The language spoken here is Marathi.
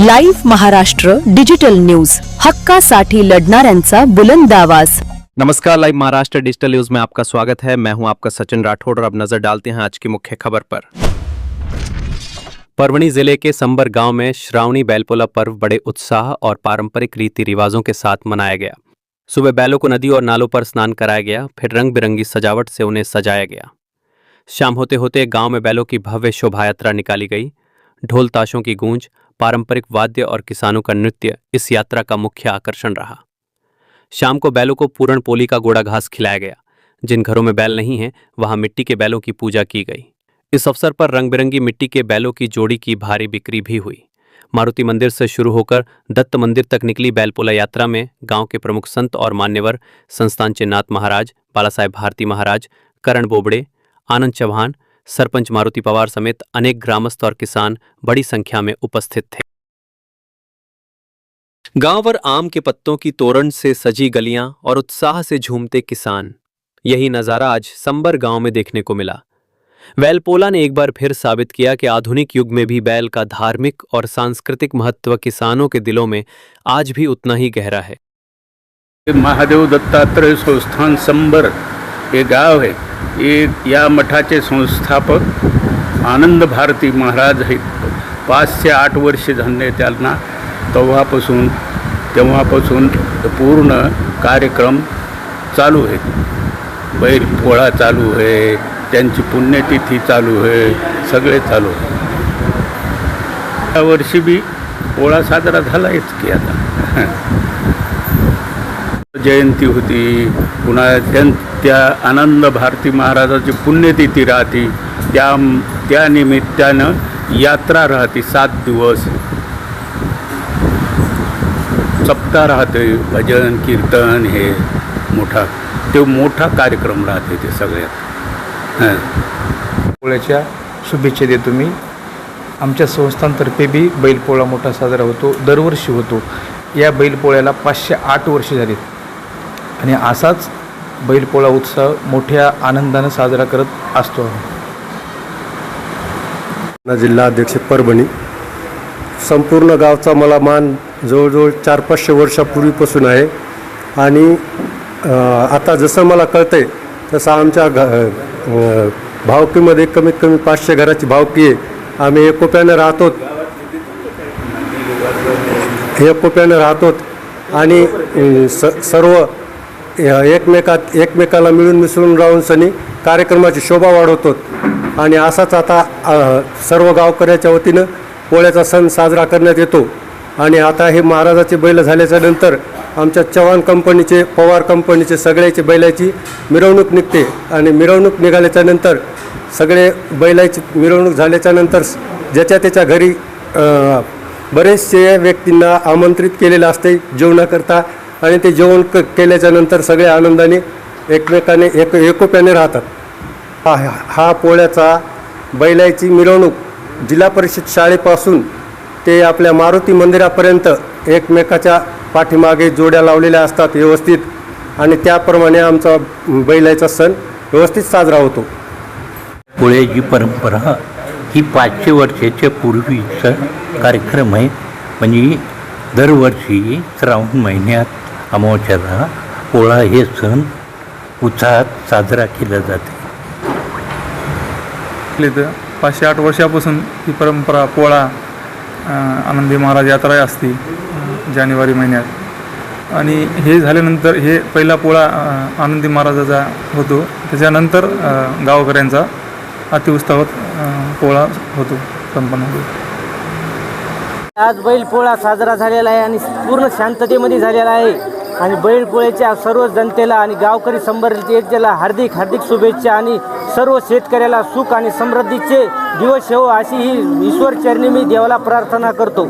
Live Maharashtra digital news. हक्कासाठी लढणाऱ्यांचा बुलंद आवाज़. नमस्कार लाइव महाराष्ट्र डिजिटल न्यूज़ में आपका स्वागत है. मैं हूँ आपका सचिन राठौड़ और अब नज़र डालते हैं आज की मुख्य खबर पर. परवणी ज़िले के संबर गाँव में श्रावणी बैलपोला पर्व बड़े उत्साह और पारंपरिक रीति रिवाजों के साथ मनाया गया। सुबह बैलों को नदी और नालों पर स्नान कराया गया, फिर रंग बिरंगी सजावट से उन्हें सजाया गया। शाम होते होते गाँव में बैलों की भव्य शोभा यात्रा निकाली गई। ढोल ताशों की गूंज पारंपरिक वाद्य और किसानों का नृत्य इस यात्रा का मुख्य आकर्षण रहा। शाम को बैलों को पूरण पोली का गोड़ा घास खिलाया गया। जिन घरों में बैल नहीं हैं, वहाँ मिट्टी के बैलों की पूजा की गई। इस अवसर पर रंग बिरंगी मिट्टी के बैलों की जोड़ी की भारी बिक्री भी हुई। मारुति मंदिर से शुरू होकर दत्त मंदिर तक निकली बैलपोला यात्रा में गाँव के प्रमुख संत और मान्यवर संस्थान चिन्नाथ महाराज, बालासाहेब भारती महाराज, करण बोबड़े, आनंद चौहान सरपंच मारुति पवार समेत अनेक ग्रामस्थ और किसान बड़ी संख्या में उपस्थित थे। गाँव पर आम के पत्तों की तोरण से सजी गलियाँ और उत्साह से झूमते किसान। यही नज़ारा आज संबर गाँव में देखने को मिला। बैलपोला ने एक बार फिर साबित किया कि आधुनिक युग में भी बैल का धार्मिक और सांस्कृतिक महत्व किसानों के दिलों में आज भी उतना ही गहरा है। महादेव दत्तात्रेय संस्थान संबर हे गाव हे। या मठाचे संस्थापक आनंद भारती महाराज आहेत पाच ते आठ वर्षे झाले त्यांना. तेव्हापासून तेव्हापासून पूर्ण कार्यक्रम चालू आहे. बैल पोळा चालू आहे त्यांची पुण्यतिथी चालू आहे सगळे चालू आहे. यावर्षी बी पोळा साजरा झाला आहेच की आता. जयंती होती पुन्हा त्यां त्या आनंद भारती महाराजाची पुण्यतिथी राहते. त्या त्या निमित्तानं यात्रा राहते सात दिवस. सप्ताह राहते भजन कीर्तन हे मोठा ते मोठा कार्यक्रम राहते ते सगळ्यात. हां. पोळ्याच्या शुभेच्छा देतो मी. आमच्या संस्थांतर्फे बी बैलपोळा मोठा साजरा होतो दरवर्षी होतो. या बैलपोळ्याला पाचशे आठ वर्षे झालीत. आणि असाच बैलपोळा उत्सव मोठ्या आनंदानं साजरा करत असतो. जिल्हा अध्यक्ष परभणी. संपूर्ण गावचा मला मान जवळजवळ चार पाचशे वर्षापूर्वीपासून आहे. आणि आता जसं मला कळतं आहे तसं आमच्या घ भावकीमध्ये कमीत कमी पाचशे घराची भावकी आहे. आम्ही एकोप्यानं राहतो. एकोप्यानं राहतो. आणि स सर्व एकमेकात एकमेकाला मिळून मिसळून राहून सनी कार्यक्रमाची शोभा वाढवतो. आणि असाच आता सर्व गावकऱ्याच्या वतीनं पोळ्याचा सण साजरा करण्यात येतो. आणि आता हे महाराजाचे बैल झाल्याच्यानंतर आमच्या चव्हाण कंपनीचे पवार कंपनीचे सगळ्याचे बैलाची मिरवणूक निघते. आणि मिरवणूक निघाल्याच्या नंतर सगळे बैलाची मिरवणूक झाल्याच्यानंतर ज्याच्या त्याच्या घरी बरेचसे व्यक्तींना आमंत्रित केलेलं असते जेवणाकरता आणि ते जेवण क केल्याच्यानंतर सगळे आनंदाने एकमेकाने एक एकोप्याने राहतात. हा हा पोळ्याचा बैलाची मिरवणूक जिल्हा परिषद शाळेपासून ते आपल्या मारुती मंदिरापर्यंत एकमेकाच्या पाठीमागे जोड्या लावलेल्या असतात व्यवस्थित. आणि त्याप्रमाणे आमचा बैलाचा सण व्यवस्थित साजरा होतो. पोळ्याची परंपरा ही पाचशे वर्षाच्या पूर्वीचा कार्यक्रम आहे. म्हणजे दरवर्षी श्रावण महिन्यात अमावस्याला पोळा हे सण उत्साहात साजरा केला जाते. पाचशे आठ वर्षापासून ही परंपरा पोळा आनंदी महाराज यात्रा असते जानेवारी महिन्यात. आणि हे झाल्यानंतर हे पहिला पोळा आनंदी महाराजाचा होतो. त्याच्यानंतर गावकऱ्यांचा अतिउत्साहात पोळा होतो संपन्न होतो. आज बैलपोळा साजरा झालेला आहे आणि पूर्ण शांततेमध्ये झालेला आहे. आणि बैलपोळ्याच्या सर्व जनतेला आणि गावकरी एकतेला हार्दिक हार्दिक शुभेच्छा आणि सर्व शेतकऱ्याला सुख आणि समृद्धीचे दिवस हो अशी ही ईश्वरचरणी मी देवाला प्रार्थना करतो.